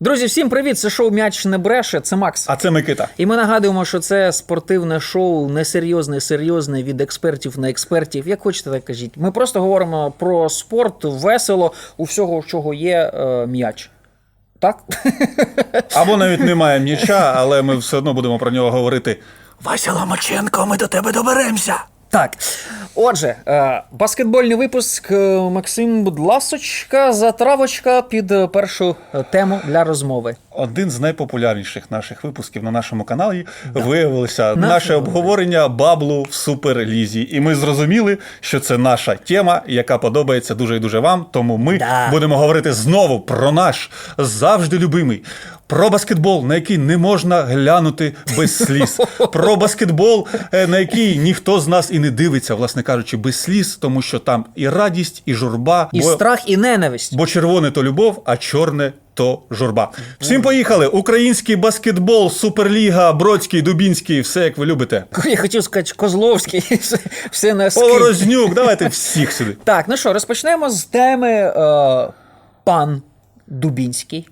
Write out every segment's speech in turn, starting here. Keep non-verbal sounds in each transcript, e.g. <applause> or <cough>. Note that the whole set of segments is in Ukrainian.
Друзі, всім привіт! Це шоу М'яч не бреше. Це Макс. А це Микита. І ми нагадуємо, що це спортивне шоу несерйозне, серйозне від експертів на експертів. Як хочете, так кажіть. Ми просто говоримо про спорт весело, у всього, чого є е, м'яч. Так? <laughs> Або навіть немає м'яча, але ми все одно будемо про нього говорити. Вася Ломаченко, ми до тебе доберемося. Так. Отже, е, баскетбольний випуск. Е, Максим, будь ласочка, затравочка під е, першу тему для розмови. Один з найпопулярніших наших випусків на нашому каналі виявилося наше обговорення баблу в суперлізі. І ми зрозуміли, що це наша тема, яка подобається дуже і дуже вам. Тому ми Да. будемо говорити знову про наш завжди любимий. Про баскетбол, на який не можна глянути без сліз. <laughs> Про баскетбол, е, на який ніхто з нас і не дивиться, власне кажучи, без сліз, тому що там і радість, і журба. І бо- страх, і ненависть. Бо червоне то любов, а чорне то журба. Всім поїхали! Український баскетбол, Суперліга, Бродський, Дубінський, все як ви любите. <laughs> Я хотів сказати Козловський, <laughs> все- все на скид. Поворознюк, давайте всіх сюди. Так, ну що, розпочнемо з теми е, пан Дубінський.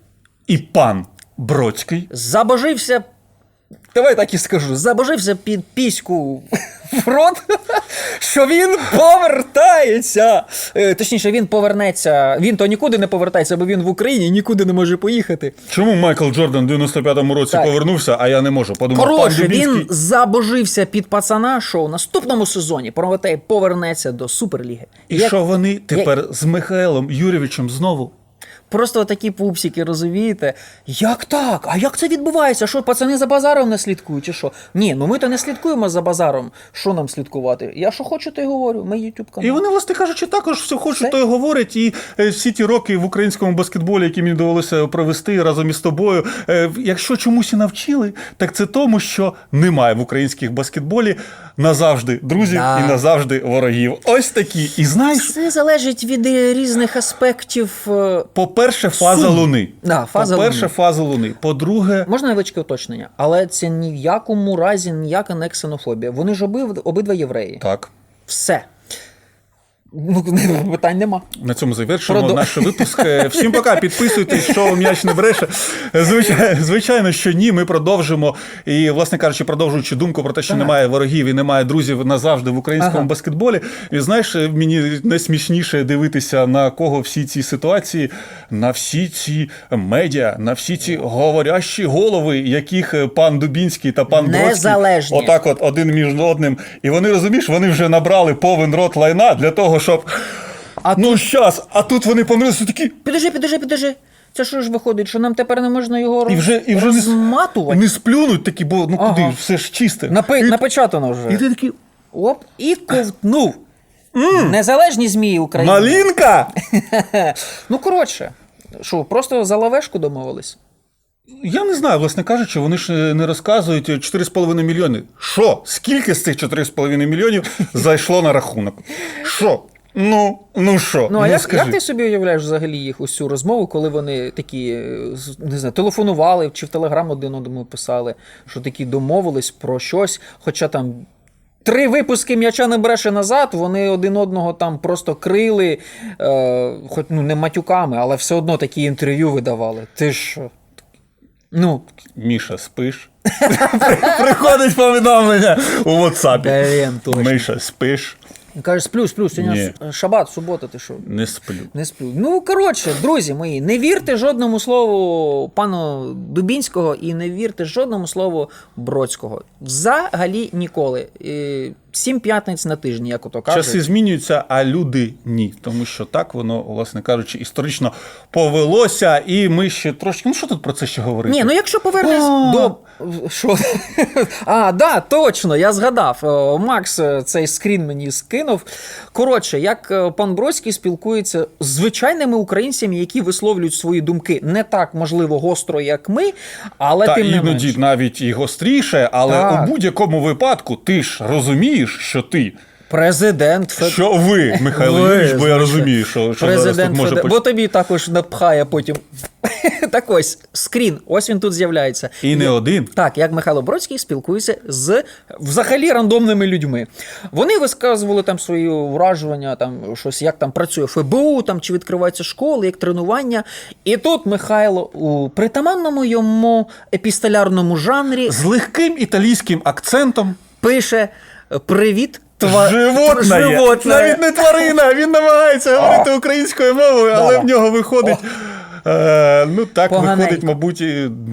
І пан Бродський. Забожився. Давай так і скажу. Забожився під піську <laughs> в рот, що він повертається. Е, Точніше, він повернеться. Він то нікуди не повертається, бо він в Україні нікуди не може поїхати. Чому Майкл Джордан в 95-му році Так. повернувся, а я не можу? Подумав, Коротше, Дубінський. він забожився під пацана, що у наступному сезоні Прометей повернеться до Суперліги. І Як- що вони тепер з Михайлом Юрійовичем знову? Просто такі пупсики, розумієте? Як так? А як це відбувається? Що пацани за базаром не слідкують, чи що? Ні, ну ми то не слідкуємо за базаром. Що нам слідкувати? Я що хочу, то й говорю. Ми YouTube канал. І вони, власне кажучи, також все хочуть, то й говорять. І е, всі ті роки в українському баскетболі, які мені довелося провести разом із тобою, е, якщо чомусь і навчили, так це тому, що немає в українських баскетболі назавжди друзів Да. і назавжди ворогів. Ось такі. І знаєш, Це залежить від е, різних аспектів. е, по-перше, фаза Сум. Луни. Да, фаза По-перше, Луни. фаза Луни. По-друге, Можна невеличке уточнення, але це ні в якому разі ніяка не ксенофобія. Вони ж обидва євреї. так. Все. Ну, <laughs> питань нема. На цьому завершимо Продо- наш випуск. Е, Всім пока, підписуйтесь, що м'яч не бреше. Звичайно, звичайно, що ні. Ми продовжимо. І, власне кажучи, продовжуючи думку про те, що Так. немає ворогів і немає друзів назавжди в українському Ага. баскетболі. І знаєш, е, мені найсмішніше дивитися на кого всі ці ситуації, на всі ці медіа, на всі ці говорящі голови, яких е, пан Дубінський та пан Бродський отак от один між одним. І вони розумієш, вони вже набрали повен рот лайна для того, щоб. А ну щас, а тут вони помилися такі. Підожди, підожди, підожди. Це що ж виходить, що нам тепер не можна його І вже, і вже не, с- розматувати? не сплюнуть такі, бо ну Ага. куди, все ж чисте. Напи... і, Напечатано вже. і ти такий, Оп, і ковтнув. Незалежні змії України. малінка! <laughs> Ну, коротше, що, просто за лавешку домовились? Я не знаю, власне кажучи, вони ж е, не розказують 4,5 мільйони. Що? Скільки з цих 4,5 мільйонів <laughs> зайшло на рахунок? Що? Ну, ну що? Ну, а як, скажи. як ти собі уявляєш взагалі їх ось цю розмову, коли вони такі, е, не знаю, телефонували чи в телеграм один одному писали, що такі домовились про щось, хоча там. Три випуски м'яча не бреше назад, вони один одного там просто крили, е, хоч ну не матюками, але все одно такі інтерв'ю видавали. Ти що? Ну, Міша, спиш? <laughs> Приходить повідомлення у WhatsApp. блін, точно. Спиш? Сплю, сплю, сьогодні Ні. шабат, субота, ти що? Не сплю. Не сплю. Ну, коротше, друзі мої, не вірте жодному слову пану Дубінського і не вірте жодному слову Бродського. Взагалі ніколи. Е, Сім п'ятниць на тижні, як ото кажуть. Часи змінюються, а люди ні. Тому що так воно, власне кажучи, історично повелося, і ми ще трошки. Ну що тут про це ще говорити? Ні, ну якщо повернеш А. до. Що? А, да, точно, я згадав. Макс е, цей скрін мені скинув. Коротше, як е, пан Бродський спілкується з звичайними українцями, які висловлюють свої думки не так, можливо, гостро, як ми, але Та тим не іноді навіть і гостріше, але Так. у будь-якому випадку ти ж розумієш, що ти Президент Фед... Що ви, Михайло Ви, Юрійович, бо я розумію, що, що зараз тут Президент може поч... Бо тобі також напхає потім. <laughs> так ось, скрін, ось він тут з'являється. І не один. Так, як Михайло Бродський спілкується з взагалі рандомними людьми. Вони висказували там свої враження, там щось, як там працює ФБУ, там чи відкриваються школи, як тренування. І тут Михайло у притаманному йому епістолярному жанрі З легким італійським акцентом. пише Привіт. Тва... Животне. Животне. Навіть не тварина. Він намагається говорити українською мовою, але в нього виходить. Е, ну так, Поганенько. виходить, мабуть,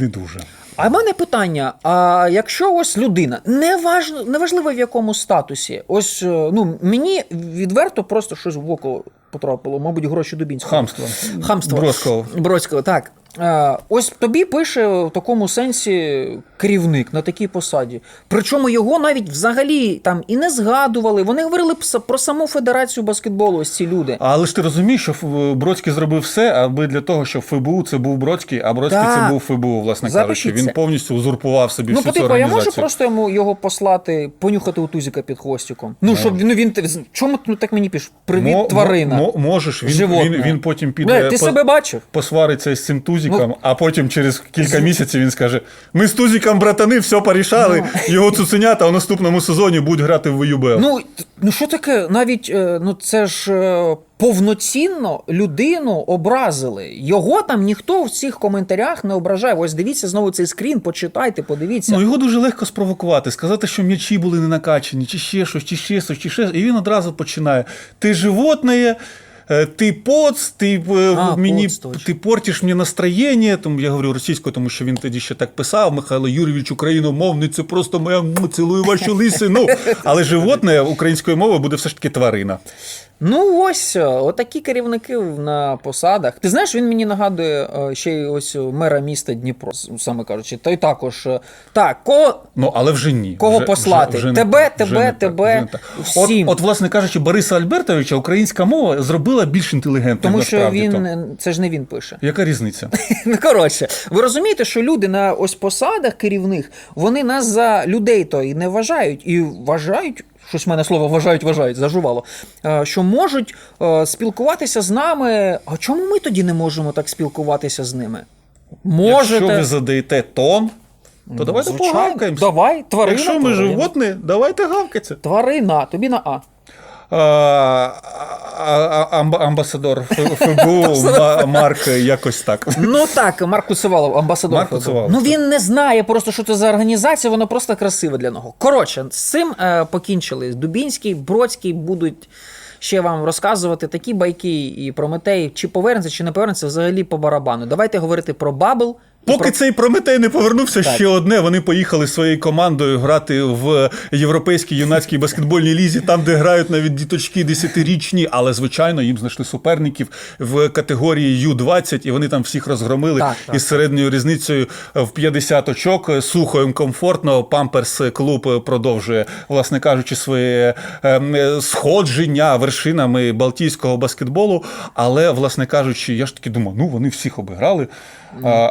не дуже. А в мене питання: а якщо ось людина, неважно, неважливо в якому статусі, ось е, ну мені відверто просто щось в око потрапило, мабуть, гроші Дубінського. Хамство. Хамство. Бродського. Бродського, так. Е, Ось тобі пише в такому сенсі керівник на такій посаді. Причому його навіть взагалі там і не згадували. Вони говорили про саму федерацію баскетболу, ось ці люди. Але ж ти розумієш, що Бродський зробив все, аби для того, щоб ФБУ це був Бродський, а Бродський Так. це був ФБУ, власне кажучи. Він повністю узурпував собі Ну, всю цю потипу, я можу просто йому його послати, понюхати у тузіка під хвостиком. Ну, щоб він- ну він чому ну, так мені пишеш? Привіт, Мо- тварина. мо- можеш, він, Животне. він, він потім піде. Бля, ти по- себе бачив? посвариться з цим тузиком, Ну, а потім через кілька місяців він скаже: Ми з тузиком братани, все порішали. Його цуценята у наступному сезоні будуть грати в ВЮБЛ. Ну, ну що таке? Навіть е, ну це ж е, повноцінно людину образили. Його там ніхто в цих коментарях не ображає. Ось дивіться знову цей скрін, почитайте, подивіться. Ну, його дуже легко спровокувати, сказати, що м'ячі були не накачані, чи ще щось, чи ще щось, чи ще. І він одразу починає: Ти животне, ти поц, ти е, А, мені поц, ти портиш мені настроєння. Тому я говорю російською, тому що він тоді ще так писав. Михайло Юрійович, україномовний, це просто моя цілую вашу лисину. Але животне українською мовою буде все ж таки тварина. Ну ось е, отакі керівники на посадах. Ти знаєш, він мені нагадує е, ще й ось мера міста Дніпро, саме кажучи. Той також е, так, кого Ну, але вже ні. Кого Вже- послати? не Тебе, так, тебе, не так, тебе, вже не так. От, всім. от, власне кажучи, Бориса Альбертовича українська мова зробила більш інтелігентним. тому що він то. це ж не він пише. Яка різниця? <laughs> Ну, коротше, ви розумієте, що люди на ось посадах керівних, вони нас за людей то і не вважають, і вважають. Щось в мене слово вважають, вважають, зажувало. е, Що можуть е, спілкуватися з нами. А чому ми тоді не можемо так спілкуватися з ними? Можете. Якщо ви задаєте тон, то давайте погавкаємося. Давай, тварина. Якщо ми тварина. животні, давайте гавкатися. Тварина, тобі на А. Амбасадор ФБУ Марк якось так. Ну так, Марк Куцевалов, амбасадор. Марк ФБР. Куцевалов, Ну він не знає просто, що це за організація, воно просто красиве для нього. Коротше, з цим е, покінчили. Дубінський, Бродський будуть ще вам розказувати такі байки і Прометей, чи повернеться, чи не повернеться, взагалі по барабану. Давайте говорити про Бабл. Поки про... цей Прометей не повернувся, Так. ще одне. Вони поїхали своєю командою грати в європейській юнацькій баскетбольній лізі, там, де грають навіть діточки десятирічні, але звичайно їм знайшли суперників в категорії Ю-20, і вони там всіх розгромили Так, так. із середньою різницею в 50 очок. Сухо їм комфортно. Памперс клуб продовжує, власне кажучи, своє ем, сходження вершинами балтійського баскетболу. Але, власне кажучи, я ж таки думав, ну вони всіх обіграли.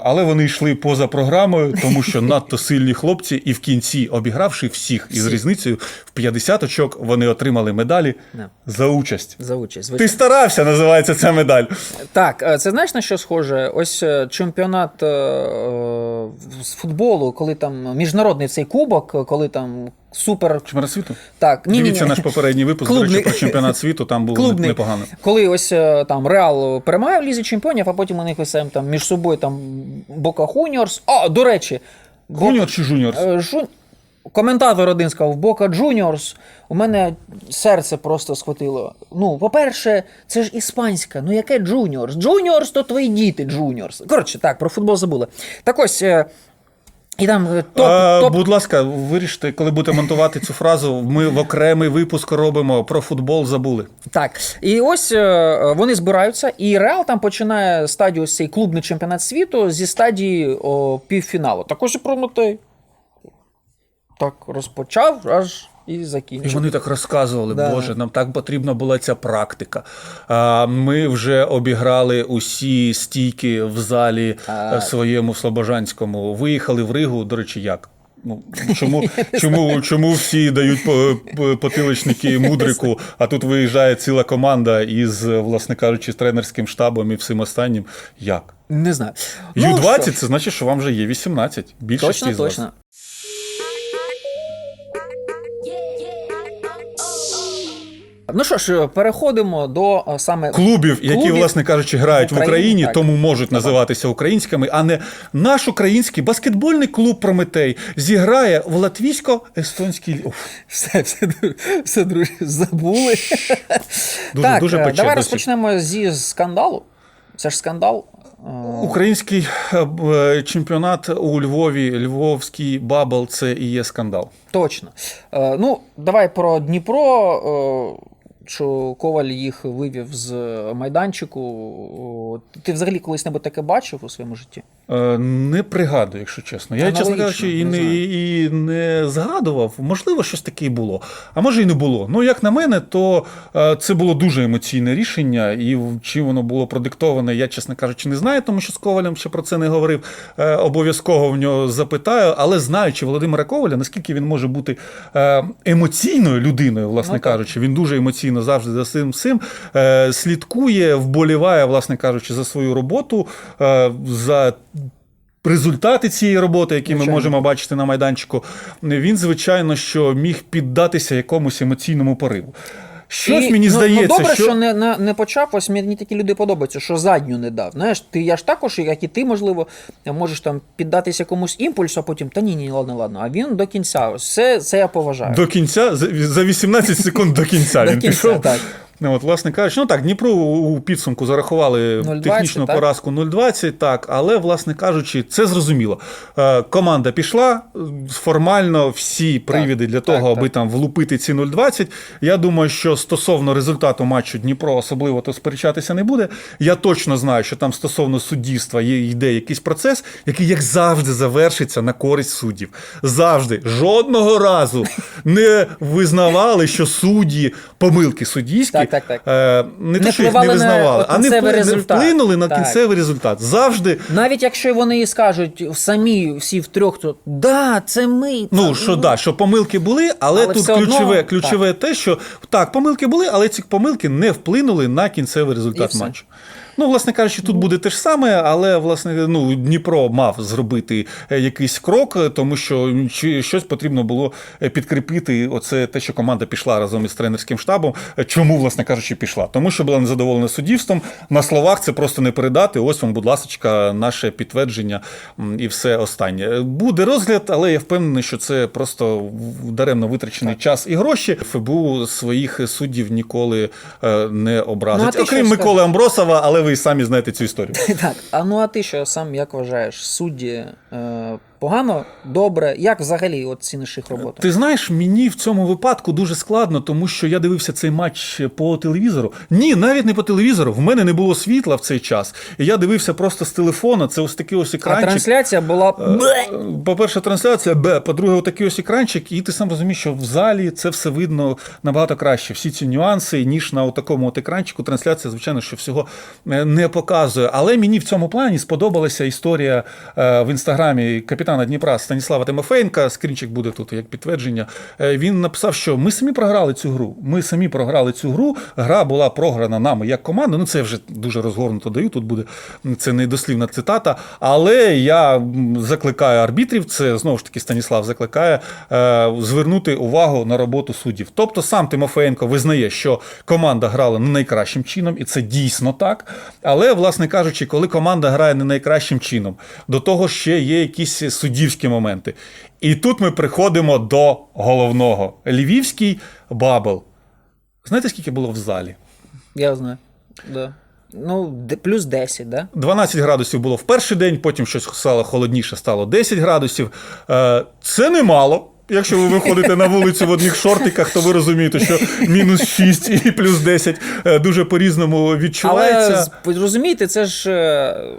Але вони йшли поза програмою, тому що надто сильні хлопці, і в кінці, обігравши всіх із Всі. різницею в 50 очок, вони отримали медалі yeah. за участь. За участь. Ти старався, називається ця медаль. Так, е, це знаєш на що схоже? Ось е, чемпіонат е, з футболу, коли там міжнародний цей кубок, коли там супер. Чемпіонат світу? Так, ні, Дивіться ні, наш попередній випуск, до речі, про чемпіонат світу, там було клубний, непогано. коли ось е, там Реал перемагає в лізі чемпіонів, а потім у них ось там між собою там Бока Хуніорс. А, до речі, Хуніор чи Жуніор? Е, Жу... Коментатор один сказав, Бока Джуніорс. У мене серце просто схватило. Ну, по-перше, це ж іспанська. Ну яке Джуніорс? Джуніорс то твої діти, Джуніорс. Коротше, так, про футбол забули. Так ось. І там е, топ, А, топ Будь ласка, виріште, коли будете монтувати цю фразу. Ми в окремий випуск робимо про футбол забули. Так, і ось е, вони збираються, і Реал там починає стадію ось цей клубний чемпіонат світу зі стадії о, півфіналу. Також і Прометей. Так розпочав, аж і І вони так розказували, Да. Боже, нам так потрібна була ця практика. А, Ми вже обіграли усі стійки в залі А. е, своєму Слобожанському. Виїхали в Ригу, до речі, як? Ну, чому, <laughs> чому, чому всі дають по- по- потиличники мудрику, а тут виїжджає ціла команда із, власне кажучи, з тренерським штабом і всім останнім? Як? Не знаю. Ю-20 що ж, це значить, що вам вже є 18. Більшості точно, з вас. точно. Ну що ж, переходимо до саме Клубів, які, власне кажучи, грають в в Україні, Україні, так. тому можуть називатися українськими, а не наш український баскетбольний клуб Прометей зіграє в латвійсько-естонській все, все, все друзі, забули. Дуже- так, дуже е, пече давай розпочнемо зі скандалу. Це ж скандал. Е, Український е, чемпіонат у Львові, Львовський бабл це і є скандал. Точно. Е, ну, давай про Дніпро. Що Коваль їх вивів з майданчику. Ти взагалі колись-небудь таке бачив у своєму житті? Е, Не пригадую, якщо чесно. Я, чесно кажучи, і не не, і не згадував. Можливо, щось таке і було. А може і не було. Ну, як на мене, то е, це було дуже емоційне рішення, і чим воно було продиктоване, я, чесно кажучи, не знаю, тому що з Ковалем ще про це не говорив. Е, Обов'язково в нього запитаю, але знаючи Володимира Коваля, наскільки він може бути емоційною людиною, власне Ну, кажучи, він дуже емоційно завжди за цим всім слідкує, вболіває, власне кажучи, за свою роботу, за результати цієї роботи, які ми можемо бачити на майданчику, він, звичайно, що міг піддатися якомусь емоційному пориву. Щось І, мені ну, здається, ну, добре, що, що... не, не, не почав. Ось мені такі люди подобаються, що задню не дав. Знаєш, ти я ж також, як і ти, можливо, можеш там піддатися комусь імпульсу, а потім та ні, ні, ладно, ладно. А він до кінця. Ось Це, це я поважаю. До кінця, за- за 18 секунд до кінця він пішов. так. Ну, от, власне кажучи, ну так, Дніпру у підсумку зарахували 0,20, технічну так? поразку 0-20, так, але, власне кажучи, це зрозуміло. Е, команда пішла, формально всі привіди для того, так, аби так. там влупити ці 0-20. Я думаю, що стосовно результату матчу Дніпро особливо то сперечатися не буде. Я точно знаю, що там стосовно суддівства є йде якийсь процес, який, як завжди, завершиться на користь суддів. Завжди жодного разу не визнавали, що судді помилки суддівські Так, так, е, не, те, що їх не визнавали, а не, не вплинули на Так. кінцевий результат. Завжди. Навіть якщо вони і скажуть самі всі втрьох, то да, це ми. Ну, це що ми». да, що помилки були, але, Але тут ключове одно, ключове, так. те, що так, помилки були, але ці помилки не вплинули на кінцевий результат матчу. Ну, власне кажучи, тут буде те ж саме, але власне ну, Дніпро мав зробити е, якийсь крок, е, тому що щось потрібно було е, підкріпити. Оце те, що команда пішла разом із тренерським штабом. Чому, власне кажучи, пішла? Тому що була незадоволена суддівством. На словах це просто не передати. Ось вам, будь ласка, наше підтвердження і все останнє. Буде розгляд, але я впевнений, що це просто даремно витрачений час і гроші. ФБУ своїх суддів ніколи не образить. Ну, Окрім Миколи Амбросова, але ви самі знаєте цю історію. <laughs> Так, а ну а ти що сам як вважаєш? Судді е, погано, добре? Як взагалі от ціниш їх роботу? Ти знаєш, мені в цьому випадку дуже складно, тому що я дивився цей матч по телевізору. Ні, навіть не по телевізору. В мене не було світла в цей час. Я дивився просто з телефона. Це ось такий ось А трансляція була Е, По-перше, трансляція, Б, по-друге, отакий ось екранчик, і ти сам розумієш, що в залі це все видно набагато краще. Всі ці нюанси, ніж на такому от екранчику. Трансляція, звичайно, що всього е, не показує. Але мені в цьому плані сподобалася історія е, в інстаграмі капітана Дніпра Станіслава Тимофеєнка. Скрінчик буде тут як підтвердження. Е, Він написав, що ми самі програли цю гру. Ми самі програли цю гру. Гра була програна нами як команда. Ну, це вже дуже розгорнуто даю. Тут буде це не дослівна цитата. Але я закликаю арбітрів, це знову ж таки Станіслав закликає е, звернути увагу на роботу суддів. Тобто сам Тимофеєнко визнає, що команда грала не найкращим чином, і це дійсно так. Але, власне кажучи, коли команда грає не найкращим чином, до того ще є якісь суддівські моменти. І тут ми приходимо до головного: Львівський бабл. Знаєте, скільки було в залі? Я знаю. Да. Ну, плюс 10, да? 12 градусів було в перший день, потім щось стало холодніше, стало 10 градусів. Е, Це немало. Якщо ви виходите на вулицю в одних шортиках, то ви розумієте, що мінус 6 і плюс 10 е, дуже по-різному відчувається. ви розумієте, це ж е,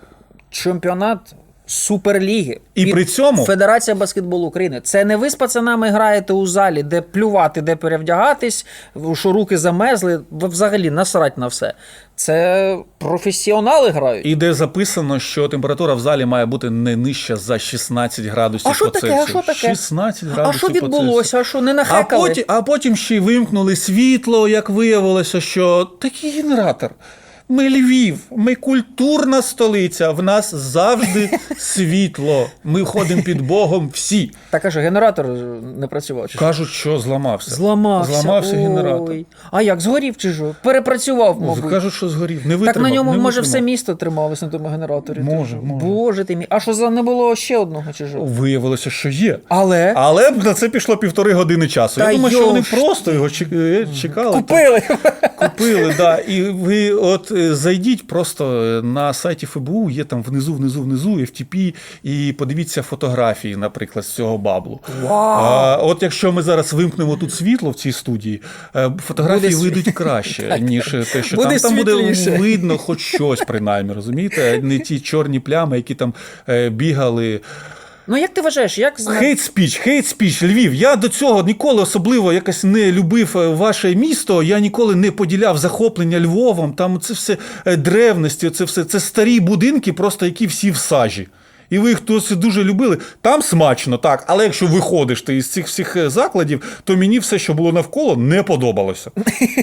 чемпіонат Суперліги. І Від при цьому- Федерація баскетболу України. Це не ви з пацанами граєте у залі, де плювати, де перевдягатись, що руки замерзли. Взагалі насрать на все. Це професіонали грають. І де записано, що температура в залі має бути не нижча за 16 градусів А що по таке? Цельсію. А що таке? 16 градусів А що відбулося? А що не А потім, а потім ще й вимкнули світло, як виявилося, що такий генератор. Ми Львів, ми культурна столиця. В нас завжди <laughs> світло. Ми ходимо під Богом всі. Так каже, генератор не працював. Чи? Кажуть, що зламався. Зламався. Зламався Ой. генератор. А як, згорів чи що? Перепрацював, мабуть. Кажуть, що згорів. Не Так на ньому не може витримав. все місто трималось на тому генераторі. Може, може. Боже ти мій. А що за не було ще одного чи що? Виявилося, що є. Але Але на це пішло півтори години часу. Та Я думаю, що вони просто його е, чекали. купили. Купили, да. І ви от е, зайдіть просто е, на сайті ФБУ, є там внизу, внизу, внизу, FTP, і подивіться фотографії, наприклад, з цього баблу. Вау! А, от якщо ми зараз вимкнемо тут світло в цій студії, е, фотографії Буде вийдуть краще, ніж те, що Буде там, там буде видно хоч щось, принаймні, розумієте? Не ті чорні плями, які там бігали. Ну як ти вважаєш, як зна... Хейт спіч, хейт спіч, Львів. Я до цього ніколи особливо якось не любив е, ваше місто. Я ніколи не поділяв захоплення Львовом. Там це все е, древності, це все це старі будинки, просто які всі в сажі. І ви їх хтось дуже любили. Там смачно, так. Але якщо виходиш ти із цих всіх е, закладів, то мені все, що було навколо, не подобалося.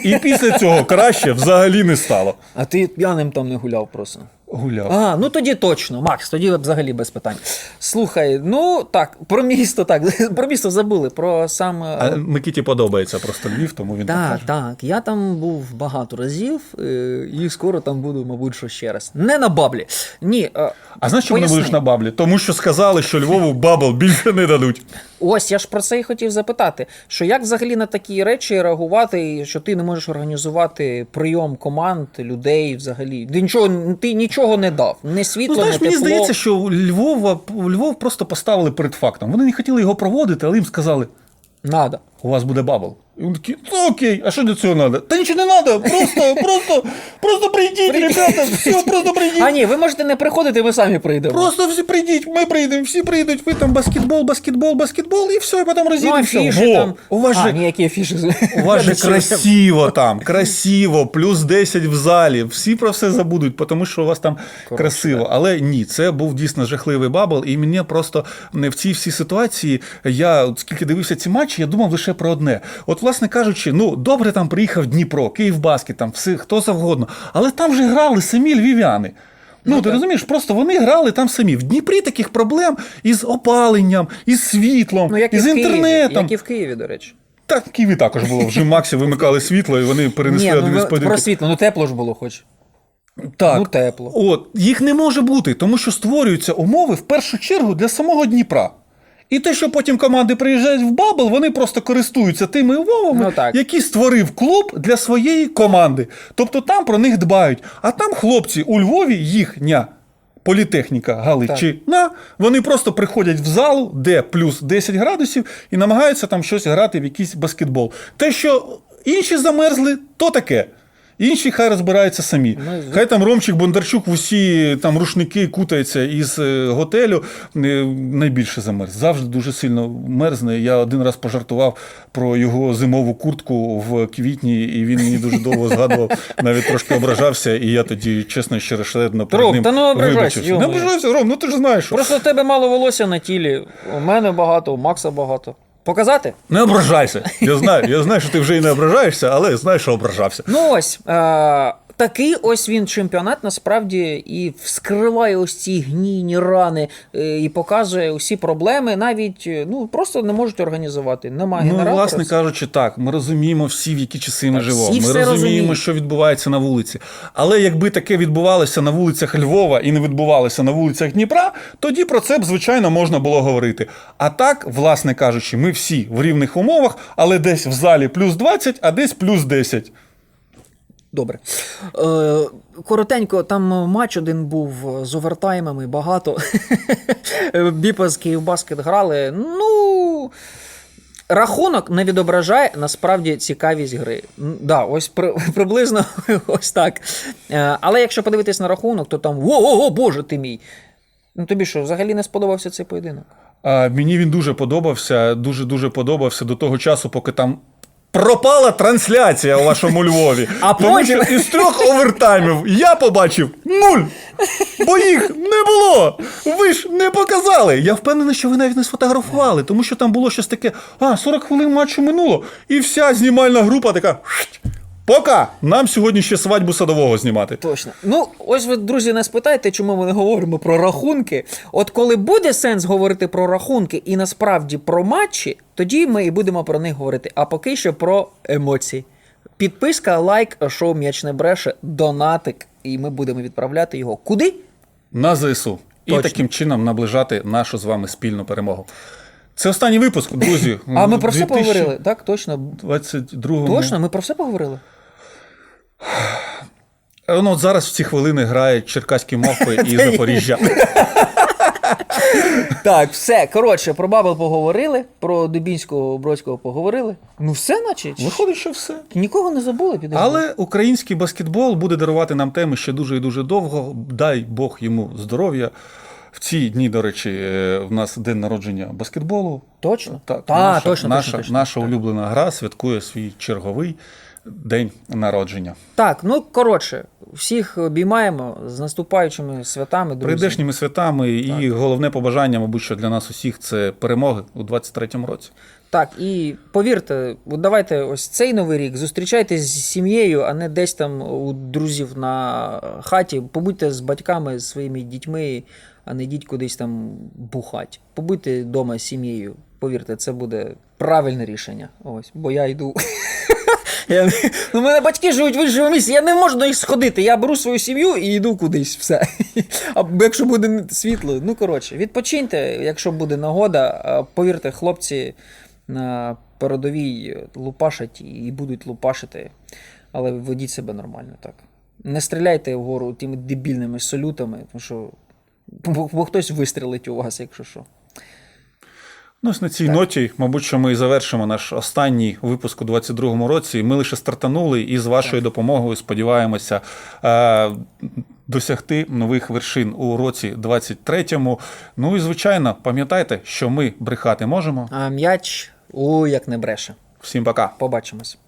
І після цього краще взагалі не стало. А ти п'яним там не гуляв просто. Гуляв. А, ну тоді точно, Макс, тоді взагалі без питань. Слухай, ну так, про місто, так, <laughs> про місто забули, про сам. е, А Микиті подобається просто Львів, тому він Так, каже. так. Я там був багато разів, е, і скоро там буду, мабуть, що ще раз. Не на баблі. Ні. е, А знаєш, чому не будеш на баблі? Тому що сказали, що Львову бабл більше не дадуть. Ось я ж про це і хотів запитати: що як взагалі на такі речі реагувати, що ти не можеш організувати прийом команд, людей взагалі. Ти нічого, ти нічого не дав. Не світло, Ну, знаєш, не мені тепло. здається, що Львова, Львов просто поставили перед фактом. Вони не хотіли його проводити, але їм сказали: Надо. у вас буде бабл. І вони такі, ну окей, а що для цього треба? Та нічого не треба, просто, просто, просто прийдіть, ребята, все, просто прийдіть. А ні, ви можете не приходити, ми самі прийдемо. Просто всі прийдіть, ми прийдемо, всі прийдуть, ви там баскетбол, баскетбол, баскетбол, і все, і потім ну, розійдемося. афіші Во, там. У вас а, же ніякі афіші. У вас же красиво там, красиво, плюс 10 в залі. Всі про все забудуть, тому що у вас там красиво. Але ні, це був дійсно жахливий бабл. І мені просто не в цій всій ситуації, я от скільки дивився ці матчі, я думав лише про одне. От, власне кажучи, ну добре там приїхав Дніпро, Київбаскет, там все, хто завгодно. Але там же грали самі львів'яни. Ну, ти розумієш, просто вони грали там самі. В Дніпрі таких проблем із опаленням, із світлом, Ну, як і із Києві, інтернетом. як і в Києві, до речі. Так, в Києві також було. Вже в Максі вимикали світло, і вони перенесли Ні, один ну із поєдинків. про світло, ну тепло ж було хоч. Так. Ну, тепло. От, їх не може бути, тому що створюються умови в першу чергу для самого Дніпра. І те, що потім команди приїжджають в Бабл, вони просто користуються тими умовами, Ну, так. які створив клуб для своєї команди. Тобто там про них дбають. А там хлопці у Львові їхня. Політехніка Галичина, вони просто приходять в залу, де плюс 10 градусів, і намагаються там щось грати в якийсь баскетбол. Те, що інші замерзли, то таке. Інші хай розбираються самі. Хай там Ромчик Бондарчук в усі там рушники кутається із е, готелю. е, Найбільше замерз. Завжди дуже сильно мерзне. Я один раз пожартував про його зимову куртку в квітні, і він мені дуже довго згадував, <laughs> навіть трошки ображався. І я тоді, чесно, щирошледно перед Ром, ним та ну ображайся. Не йо-моє. ображайся, Ром, ну ти ж знаєш. що. Просто в тебе мало волосся на тілі. У мене багато, у Макса багато. Показати? Не ображайся. Я знаю, я знаю, що ти вже і не ображаєшся, але знаю, що ображався. Ну ось. Е- Такий ось він чемпіонат насправді і вскриває ось ці гнійні рани е, і показує усі проблеми. Навіть е, ну просто не можуть організувати. Немає Ну, генератора. власне кажучи, так, ми розуміємо всі, в які часи ми Так, живемо. Ми розуміємо, розуміють. що відбувається на вулиці. Але якби таке відбувалося на вулицях Львова і не відбувалося на вулицях Дніпра, тоді про це б, звичайно, можна було говорити. А так, власне кажучи, ми всі в рівних умовах, але десь в залі плюс 20, а десь плюс 10. Добре. Е, коротенько, там матч один був з овертаймами, багато. <laughs> Біпа з Київбаскет грали. Ну. Рахунок не відображає насправді цікавість гри. Да, ось при, <laughs> приблизно <laughs> ось так. Е, але якщо подивитись на рахунок, то там о, о, о, боже ти мій. Ну тобі що, взагалі не сподобався цей поєдинок? А, мені він дуже подобався, дуже дуже подобався до того часу, поки там. Пропала трансляція у вашому Львові. <laughs> А Тому потім- що із трьох овертаймів я побачив нуль. Бо їх не було. Ви ж не показали. Я впевнений, що ви навіть не сфотографували, тому що там було щось таке: а, 40 хвилин матчу минуло, і вся знімальна група така. «Шт, Пока! Нам сьогодні ще свадьбу садового знімати. Точно. Ну, ось ви, друзі, не спитайте, чому ми не говоримо про рахунки. От коли буде сенс говорити про рахунки і насправді про матчі, тоді ми і будемо про них говорити. А поки що про емоції. Підписка, лайк, шоу м'яч не бреше, донатик, і ми будемо відправляти його куди? на ЗСУ. І таким чином наближати нашу з вами спільну перемогу. Це останній випуск, друзі. А ми про все поговорили. Так, точно. 22 Точно, ми про все поговорили. Ну, от зараз в ці хвилини грають черкаські мавпи і <laughs> Запоріжжя. Так, все. Коротше, про Бабел поговорили, про Дубінського Бродського поговорили. Ну, все, наче. Виходить, що все. Нікого не забули, підожди. Але український баскетбол буде дарувати нам теми ще дуже і дуже довго. Дай Бог йому здоров'я. В ці дні, до речі, е, в нас день народження баскетболу. Точно? Так, Та, наша, точно, наша, точно, точно. наша улюблена гра святкує свій черговий день народження. Так, ну коротше, всіх обіймаємо з наступаючими святами, друзі. Прийдешніми святами, і головне побажання, мабуть, що для нас усіх це перемоги у 23-му році. Так, і повірте, давайте ось цей новий рік зустрічайтесь з сім'єю, а не десь там у друзів на хаті. Побудьте з батьками, з своїми дітьми, а не йдіть кудись там бухать. Побудьте вдома з сім'єю. Повірте, це буде правильне рішення. Ось, бо я йду. <laughs> Я, <laughs> ну, у мене батьки живуть в іншому місці, я не можу до них сходити. Я беру свою сім'ю і йду кудись. Все. <laughs> А якщо буде світло, ну коротше, відпочиньте, якщо буде нагода, повірте, хлопці на передовій лупашать і будуть лупашити, але ведіть себе нормально так. Не стріляйте вгору тими дебільними салютами, тому що бо хтось вистрілить у вас, якщо що. Ну, ось на цій ноті, мабуть, що ми і завершимо наш останній випуск у 22-му році. Ми лише стартанули і з вашою допомогою сподіваємося е- досягти нових вершин у році 23-му. Ну і звичайно, пам'ятайте, що ми брехати можемо. А м'яч, у як не бреше. Всім пока. Побачимось.